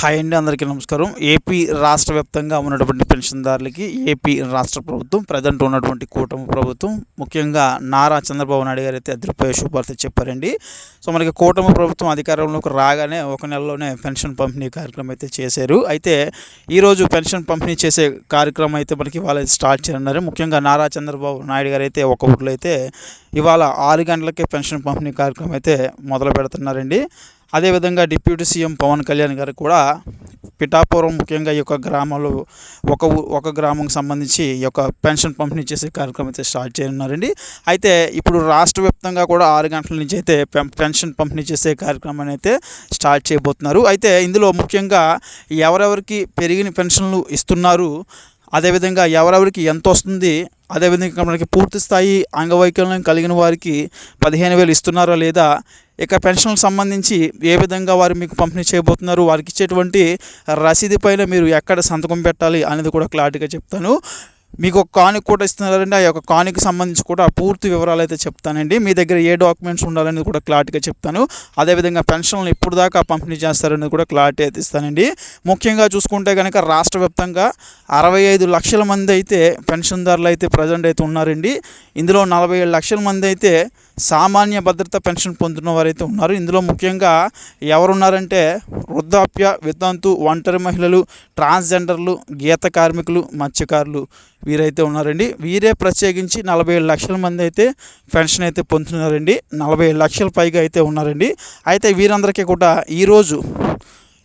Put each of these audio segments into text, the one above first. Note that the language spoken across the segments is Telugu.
హాయ్ అండి అందరికీ నమస్కారం. ఏపీ రాష్ట్ర వ్యాప్తంగా ఉన్నటువంటి పెన్షన్దారులకి ఏపీ రాష్ట్ర ప్రభుత్వం ప్రజెంట్ ఉన్నటువంటి కూటమి ప్రభుత్వం ముఖ్యంగా నారా చంద్రబాబు నాయుడు గారు అయితే అదిరిపోయే శుభార్త చెప్పారండి. సో మనకి కూటమి ప్రభుత్వం అధికారంలోకి రాగానే ఒక నెలలోనే పెన్షన్ పంపిణీ కార్యక్రమం అయితే చేశారు. అయితే ఈరోజు పెన్షన్ పంపిణీ చేసే కార్యక్రమం అయితే మనకి ఇవాళ స్టార్ట్ చేయనున్నారు. ముఖ్యంగా నారా చంద్రబాబు నాయుడు గారు అయితే ఒక ఊర్లో అయితే ఇవాళ ఆరు గంటలకే పెన్షన్ పంపిణీ కార్యక్రమం అయితే మొదలు పెడుతున్నారండి. అదేవిధంగా డిప్యూటీ సీఎం పవన్ కళ్యాణ్ గారు కూడా పిఠాపురం ముఖ్యంగా ఈ యొక్క గ్రామంలో ఒక ఒక గ్రామంకి సంబంధించి ఈ యొక్క పెన్షన్ పంపిణీ చేసే కార్యక్రమం అయితే స్టార్ట్ చేయనున్నారండి. అయితే ఇప్పుడు రాష్ట్ర వ్యాప్తంగా కూడా ఆరు గంటల నుంచి అయితే పెం- పెన్షన్ పంపిణీ చేసే కార్యక్రమాన్ని అయితే స్టార్ట్ చేయబోతున్నారు. అయితే ఇందులో ముఖ్యంగా ఎవరెవరికి పెరిగిన పెన్షన్లు ఇస్తున్నారు అదేవిధంగా ఎవరెవరికి ఎంత వస్తుంది అదేవిధంగా మనకి పూర్తి స్థాయి అంగవైకల్యం కలిగిన వారికి పదిహేను వేలు ఇస్తున్నారా లేదా? ఇక పెన్షన్లకు సంబంధించి ఏ విధంగా వారు మీకు పంపిణీ చేయబోతున్నారు? వారికి ఇచ్చేటువంటి రసీదు పైన మీరు ఎక్కడ సంతకం పెట్టాలి అనేది కూడా క్లారిటీగా చెప్తాను. మీకు ఒక కానిక్ కూడా ఇస్తున్నారండి ఆ యొక్క కానిక్ సంబంధించి కూడా పూర్తి వివరాలు అయితే చెప్తానండి. మీ దగ్గర ఏ డాక్యుమెంట్స్ ఉండాలనేది కూడా క్లారిటీగా చెప్తాను. అదేవిధంగా పెన్షన్లు ఎప్పుడు దాకా పంపిణీ చేస్తారనేది కూడా క్లారిటీ అయితే ఇస్తానండి. ముఖ్యంగా చూసుకుంటే కనుక రాష్ట్ర వ్యాప్తంగా అరవై ఐదు లక్షల మంది అయితే పెన్షన్దారులు అయితే ప్రజెంట్ అయితే ఉన్నారండి. ఇందులో నలభై ఏడు లక్షల మంది అయితే సామాన్య భద్రత పెన్షన్ పొందుతున్న వారైతే ఉన్నారు. ఇందులో ముఖ్యంగా ఎవరున్నారంటే వృద్ధాప్య వితంతు ఒంటరి మహిళలు ట్రాన్స్జెండర్లు గీత కార్మికులు మత్స్యకారులు. వీరైతే ఉన్నారండి. వీరే ప్రత్యేకించి నలభై ఏడు లక్షల మంది అయితే పెన్షన్ అయితే పొందుతున్నారండి. నలభై ఏడు లక్షల పైగా అయితే ఉన్నారండి. అయితే వీరందరికీ కూడా ఈరోజు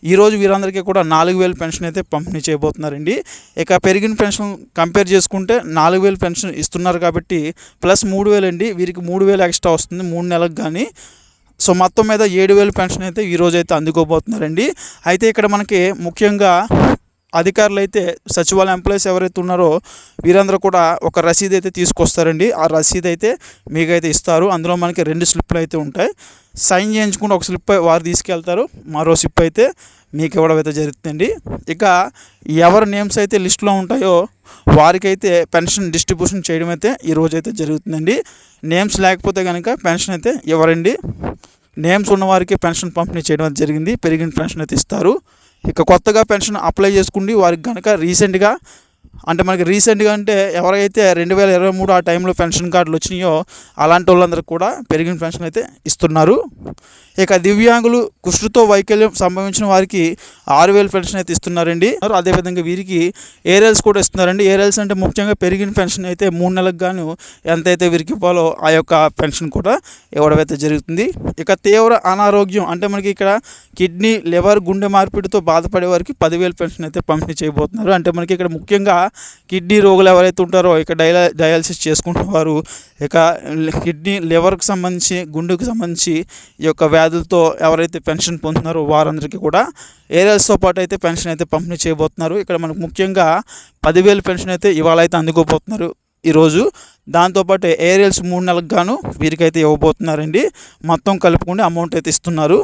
ఈరోజు వీరందరికీ కూడా నాలుగు వేలు పెన్షన్ అయితే పంపిణీ చేయబోతున్నారండి. ఇక పెరిగిన పెన్షన్ కంపేర్ చేసుకుంటే నాలుగు వేలు పెన్షన్ ఇస్తున్నారు కాబట్టి ప్లస్ మూడు వేలు అండి. వీరికి మూడు వేలు ఎక్స్ట్రా వస్తుంది మూడు నెలలకు కానీ సో మొత్తం మీద ఏడు వేలు పెన్షన్ అయితే ఈరోజు అయితే అందుకోబోతున్నారండి. అయితే ఇక్కడ మనకి ముఖ్యంగా అధికారులు అయితే సచివాలయ ఎంప్లాయీస్ ఎవరైతే ఉన్నారో వీరందరూ కూడా ఒక రసీదు అయితే తీసుకొస్తారండి. ఆ రసీదు అయితే మీకైతే ఇస్తారు. అందులో మనకి రెండు స్లిప్లు అయితే ఉంటాయి. సైన్ చేయించుకుంటే ఒక స్లిప్ వారు తీసుకెళ్తారు. మరో స్లిప్ అయితే మీకు ఇవ్వడం అయితే జరుగుతుందండి. ఇక ఎవరి నేమ్స్ అయితే లిస్టులో ఉంటాయో వారికైతే పెన్షన్ డిస్ట్రిబ్యూషన్ చేయడం అయితే ఈ రోజు అయితే జరుగుతుందండి. నేమ్స్ లేకపోతే కనుక పెన్షన్ అయితే ఇవ్వరండి. నేమ్స్ ఉన్నవారికి పెన్షన్ పంపిణీ చేయడం అయితే జరిగింది. పెరిగిన పెన్షన్ అయితే ఇస్తారు. ఇక కొత్తగా పెన్షన్ అప్లై చేసుకుండి వారికి కనుక రీసెంట్గా అంటే మనకి రీసెంట్గా అంటే ఎవరైతే రెండు వేల ఇరవై మూడు ఆ టైంలో పెన్షన్ కార్డులు వచ్చినాయో అలాంటి వాళ్ళందరికీ కూడా పెరిగిన పెన్షన్ అయితే ఇస్తున్నారు. ఇక దివ్యాంగులు కుష్ఠుతో వైకల్యం సంభవించిన వారికి ఆరు వేలు పెన్షన్ అయితే ఇస్తున్నారండి. అదేవిధంగా వీరికి ఏరియల్స్ కూడా ఇస్తున్నారండి. ఏరియల్స్ అంటే ముఖ్యంగా పెరిగిన పెన్షన్ అయితే మూడు నెలలకు గాను ఎంతైతే వీరికి ఇవ్వాలో ఆ యొక్క పెన్షన్ కూడా ఇవ్వడం అయితే జరుగుతుంది. ఇక తీవ్ర అనారోగ్యం అంటే మనకి ఇక్కడ కిడ్నీ లివర్ గుండె మార్పిడితో బాధపడే వారికి పదివేలు పెన్షన్ అయితే పంపిణీ చేయబోతున్నారు. అంటే మనకి ఇక్కడ ముఖ్యంగా కిడ్నీ రోగులు ఎవరైతే ఉంటారో ఇక డయా డయాలసిస్ చేసుకుంటున్న వారు ఇక కిడ్నీ లివర్కి సంబంధించి గుండెకు సంబంధించి ఈ యొక్క వ్యాధులతో ఎవరైతే పెన్షన్ పొందుతున్నారో వారందరికీ కూడా ఏరియాస్తో పాటు అయితే పెన్షన్ అయితే పంపిణీ చేయబోతున్నారు. ఇక్కడ మనకు ముఖ్యంగా పదివేలు పెన్షన్ అయితే ఇవాళ అయితే అందుకోబోతున్నారు ఈరోజు దాంతోపాటు ఏరియల్స్ మూడు నెలలకు గాను వీరికైతే ఇవ్వబోతున్నారండి. మొత్తం కలుపుకుని అమౌంట్ అయితే ఇస్తున్నారు.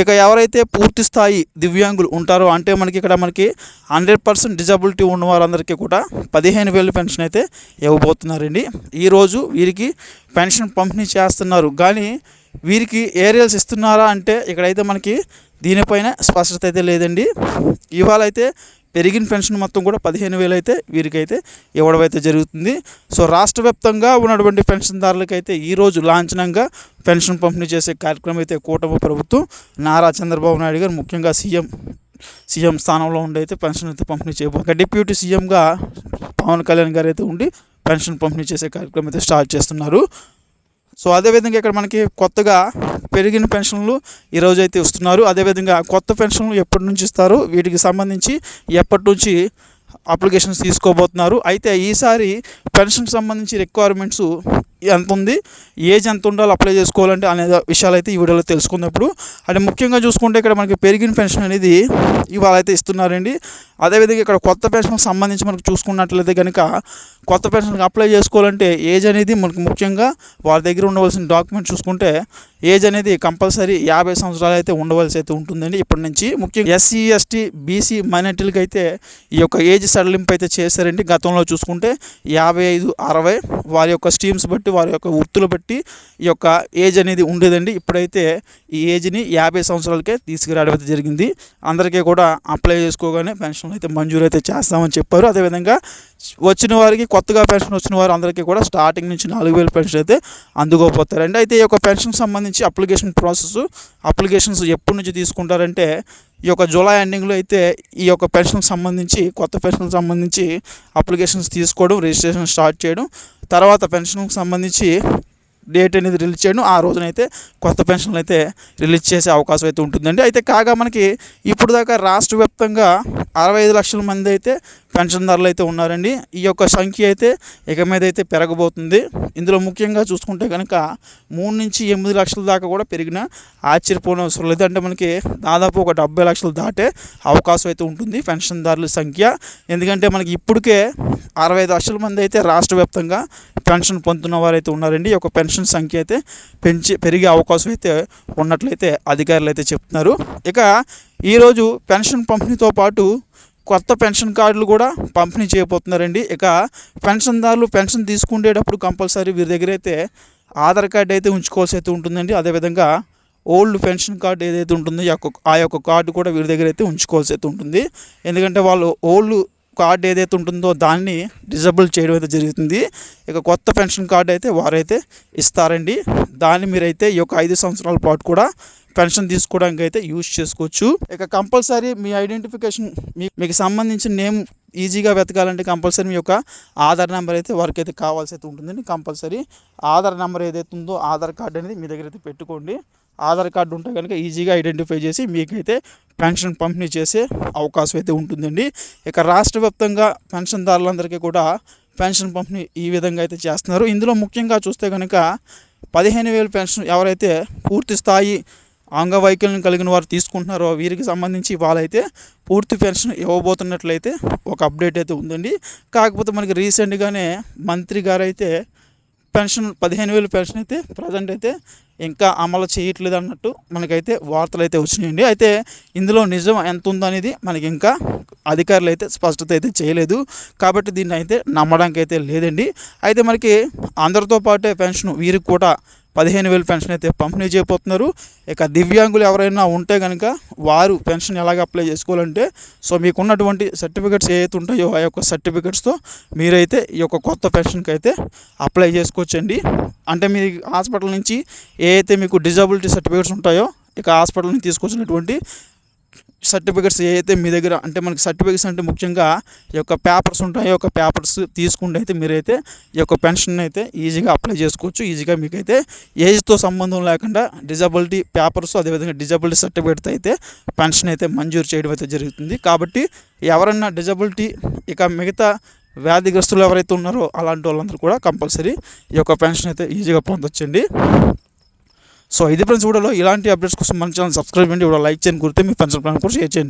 ఇక ఎవరైతే పూర్తి స్థాయి దివ్యాంగులు ఉంటారో అంటే మనకి ఇక్కడ మనకి హండ్రెడ్ పర్సెంట్ డిజబిలిటీ ఉన్న వారందరికీ కూడా పదిహేను వేలు పెన్షన్ అయితే ఇవ్వబోతున్నారండి. ఈరోజు వీరికి పెన్షన్ పంపిణీ చేస్తున్నారు. కానీ వీరికి ఏరియల్స్ ఇస్తున్నారా అంటే ఇక్కడైతే మనకి దీనిపైన స్పష్టత అయితే లేదండి. ఇవాళ అయితే పెరిగిన పెన్షన్ మొత్తం కూడా పదిహేను వేలు అయితే వీరికైతే ఇవ్వడం అయితే జరుగుతుంది. సో రాష్ట్ర వ్యాప్తంగా ఉన్నటువంటి పెన్షన్దారులకైతే ఈరోజు లాంఛనంగా పెన్షన్ పంపిణీ చేసే కార్యక్రమం అయితే కూటమి ప్రభుత్వం నారా చంద్రబాబు నాయుడు గారు ముఖ్యంగా సీఎం సీఎం స్థానంలో ఉండి అయితే పెన్షన్ అయితే పంపిణీ చేయబో డిప్యూటీ సీఎంగా పవన్ కళ్యాణ్ గారు అయితే ఉండి పెన్షన్ పంపిణీ చేసే కార్యక్రమం అయితే స్టార్ట్ చేస్తున్నారు. సో అదేవిధంగా ఇక్కడ మనకి కొత్తగా పెరిగిన పెన్షన్లు ఈరోజు అయితే ఇస్తున్నారు. అదేవిధంగా కొత్త పెన్షన్లు ఎప్పటి నుంచి ఇస్తారు? వీటికి సంబంధించి ఎప్పటి నుంచి అప్లికేషన్స్ తీసుకోబోతున్నారు? అయితే ఈసారి పెన్షన్కి సంబంధించి రిక్వైర్మెంట్స్ ఎంత ఉంది ఏజ్ ఎంత ఉండాలో అప్లై చేసుకోవాలంటే అనే విషయాలు అయితే ఈ వీడియోలో తెలుసుకున్నప్పుడు అంటే ముఖ్యంగా చూసుకుంటే ఇక్కడ మనకి పెరిగిన పెన్షన్ అనేది ఇవాళ అయితే ఇస్తున్నారండి అదేవిధంగా ఇక్కడ కొత్త పెన్షన్కి సంబంధించి మనకు చూసుకున్నట్లయితే కనుక కొత్త పెన్షన్కి అప్లై చేసుకోవాలంటే ఏజ్ అనేది మనకు ముఖ్యంగా వారి దగ్గర ఉండవలసిన డాక్యుమెంట్ చూసుకుంటే ఏజ్ అనేది కంపల్సరీ యాభై సంవత్సరాలు అయితే ఉండవలసి అయితే ఉంటుందండి ఇప్పటి నుంచి. ముఖ్యంగా ఎస్సీ ఎస్టీ బీసీ మైనార్టీలకు అయితే ఈ యొక్క ఏజ్ సడలింపు అయితే చేశారండి. గతంలో చూసుకుంటే యాభై ఐదు అరవై వారి యొక్క స్ట్రీమ్స్ బట్టి బట్టి వారి యొక్క వృత్తులు బట్టి ఈ యొక్క ఏజ్ అనేది ఉండేదండి. ఇప్పుడైతే ఈ ఏజ్ని యాభై సంవత్సరాలకే తీసుకురావడం అయితే జరిగింది. అందరికీ కూడా అప్లై చేసుకోగానే పెన్షన్ అయితే మంజూరు అయితే చేస్తామని చెప్పారు. అదేవిధంగా వచ్చిన వారికి కొత్తగా పెన్షన్ వచ్చిన వారు అందరికీ కూడా స్టార్టింగ్ నుంచి నాలుగు వేలు పెన్షన్ అయితే అందుకోపోతారండి అయితే ఈ యొక్క పెన్షన్ సంబంధించి అప్లికేషన్ ప్రాసెస్ అప్లికేషన్స్ ఎప్పటి నుంచి తీసుకుంటారంటే ఈ యొక్క జూలై ఎండింగ్లో అయితే ఈ యొక్క పెన్షన్కి సంబంధించి కొత్త పెన్షన్కి సంబంధించి అప్లికేషన్స్ తీసుకోవడం రిజిస్ట్రేషన్ స్టార్ట్ చేయడం తర్వాత పెన్షన్కి సంబంధించి డేట్ అనేది రిలీజ్ చేయడం ఆ రోజునైతే కొత్త పెన్షన్లు అయితే రిలీజ్ చేసే అవకాశం అయితే ఉంటుందండి. అయితే కాగా మనకి ఇప్పుడు దాకా రాష్ట్ర వ్యాప్తంగా అరవై ఐదు లక్షల మంది అయితే పెన్షన్దారులు అయితే ఉన్నారండి. ఈ యొక్క సంఖ్య అయితే ఇక మీద అయితే పెరగబోతుంది. ఇందులో ముఖ్యంగా చూసుకుంటే కనుక మూడు నుంచి ఎనిమిది లక్షల దాకా కూడా పెరిగిన ఆశ్చర్యపోయిన అవసరం లేదు. అంటే మనకి దాదాపు ఒక డెబ్బై లక్షలు దాటే అవకాశం అయితే ఉంటుంది పెన్షన్దారుల సంఖ్య. ఎందుకంటే మనకి ఇప్పటికే అరవై ఐదు లక్షల మంది అయితే రాష్ట్ర వ్యాప్తంగా పెన్షన్ పొందుతున్న వారు అయితే ఉన్నారండి. ఈ యొక్క పెన్షన్ సంఖ్య అయితే పెంచి పెరిగే అవకాశం అయితే ఉన్నట్లయితే అధికారులు అయితే చెప్తున్నారు. ఇక ఈరోజు పెన్షన్ పంపిణీతో పాటు కొత్త పెన్షన్ కార్డులు కూడా పంపిణీ చేయబోతున్నారండి. ఇక పెన్షన్దారులు పెన్షన్ తీసుకునేటప్పుడు కంపల్సరీ వీరి దగ్గర అయితే ఆధార్ కార్డు అయితే ఉంచుకోవాల్సి అయితే ఉంటుందండి. అదేవిధంగా ఓల్డ్ పెన్షన్ కార్డు ఏదైతే ఉంటుందో ఆ యొక్క ఆ యొక్క కార్డు కూడా వీరి దగ్గర అయితే ఉంచుకోవాల్సి అయితే ఉంటుంది. ఎందుకంటే వాళ్ళు ఓల్డ్ కార్డు ఏదైతే ఉంటుందో దాన్ని డిజబుల్ చేయడం అయితే జరుగుతుంది. ఇక కొత్త పెన్షన్ కార్డు అయితే వారైతే ఇస్తారండి. దాన్ని మీరైతే ఈ యొక్క ఐదు సంవత్సరాల పాటు కూడా పెన్షన్ తీసుకోవడానికి అయితే యూజ్ చేసుకోవచ్చు. ఇక కంపల్సరీ మీ ఐడెంటిఫికేషన్ మీ మీకు సంబంధించిన నేమ్ ఈజీగా వెతకాలంటే కంపల్సరీ మీ యొక్క ఆధార్ నెంబర్ అయితే వారికి అయితే కావాల్సి అయితే ఉంటుందండి. కంపల్సరీ ఆధార్ నెంబర్ ఏదైతే ఉందో ఆధార్ కార్డు అనేది మీ దగ్గర అయితే పెట్టుకోండి. ఆధార్ కార్డు ఉంటే కనుక ఈజీగా ఐడెంటిఫై చేసి మీకైతే పెన్షన్ పంపిణీ చేసే అవకాశం అయితే ఉంటుందండి. ఇక రాష్ట్ర వ్యాప్తంగా పెన్షన్దారులందరికీ కూడా పెన్షన్ పంపిణీ ఈ విధంగా అయితే చేస్తున్నారు. ఇందులో ముఖ్యంగా చూస్తే కనుక పదిహేను వేలు పెన్షన్ ఎవరైతే పూర్తి స్థాయి అంగవైకల్యం కలిగిన వారు తీసుకుంటున్నారో వీరికి సంబంధించి వాళ్ళైతే పూర్తి పెన్షన్ ఇవ్వబోతున్నట్లయితే ఒక అప్డేట్ అయితే ఉందండి. కాకపోతే మనకి రీసెంట్గానే మంత్రి గారు అయితే పెన్షన్ పదిహేను వేలు పెన్షన్ అయితే ప్రజెంట్ అయితే ఇంకా అమలు చేయట్లేదు అన్నట్టు మనకైతే వార్తలు అయితే వచ్చినాయండి. అయితే ఇందులో నిజం ఎంత ఉందనేది మనకి ఇంకా అధికారులు అయితే స్పష్టత అయితే చేయలేదు. కాబట్టి దీన్ని అయితే నమ్మడానికి అయితే లేదండి. అయితే మనకి అందరితో పాటే పెన్షన్ వీరికి కూడా పదిహేను వేలు పెన్షన్ అయితే పంపిణీ చేయబోతున్నారు. ఇక దివ్యాంగులు ఎవరైనా ఉంటే కనుక వారు పెన్షన్ ఎలాగ అప్లై చేసుకోవాలంటే సో మీకున్నటువంటి సర్టిఫికెట్స్ ఏవైతే ఉంటాయో ఆ యొక్క సర్టిఫికెట్స్తో మీరైతే ఈ యొక్క కొత్త పెన్షన్కి అయితే అప్లై చేసుకోవచ్చండి. అంటే మీ హాస్పిటల్ నుంచి ఏ అయితే మీకు డిజబిలిటీ సర్టిఫికెట్స్ ఉంటాయో ఇక హాస్పిటల్ నుంచి తీసుకొచ్చినటువంటి సర్టిఫికెట్స్ ఏవైతే మీ దగ్గర అంటే మనకి సర్టిఫికెట్స్ అంటే ముఖ్యంగా ఈ యొక్క పేపర్స్ ఉంటాయో. యొక్క పేపర్స్ తీసుకుంటే అయితే మీరైతే ఈ యొక్క పెన్షన్ అయితే ఈజీగా అప్లై చేసుకోవచ్చు. ఈజీగా మీకైతే ఏజ్తో సంబంధం లేకుండా డిజబిలిటీ పేపర్స్ అదేవిధంగా డిజబిలిటీ సర్టిఫికెట్ అయితే పెన్షన్ అయితే మంజూరు చేయడం అయితే జరుగుతుంది. కాబట్టి ఎవరన్నా డిజబిలిటీ ఇక మిగతా వ్యాధిగ్రస్తులు ఎవరైతే ఉన్నారో అలాంటి వాళ్ళందరూ కూడా కంపల్సరీ ఈ యొక్క పెన్షన్ అయితే ఈజీగా పొందొచ్చండి. సో ఇది ఫ్రెండ్స్ వీడియోలో. ఇలాంటి అప్డేట్స్ కోసం మన ఛానల్ సబ్స్క్రైబ్ చేయండి. వీడియో లైక్ చేయండి. గుర్తే మీ ఫ్రెండ్స్ ప్లాన్ కూడా షేర్ చేయండి.